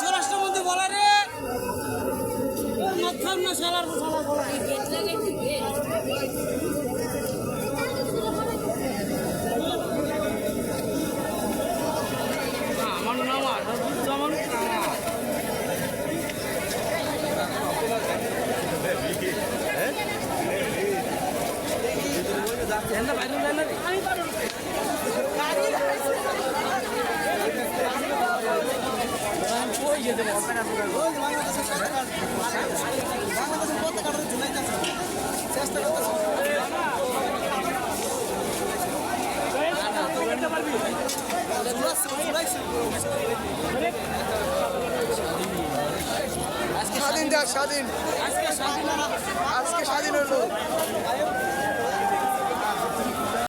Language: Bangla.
স্বরাষ্ট্রমন্ত্রী বলাই রে। মাথার না সালার সালা বলাই এখানটা বাইরে যায় না রে কই যেতে স্বাধীন। দেশ স্বাধীন। আজকে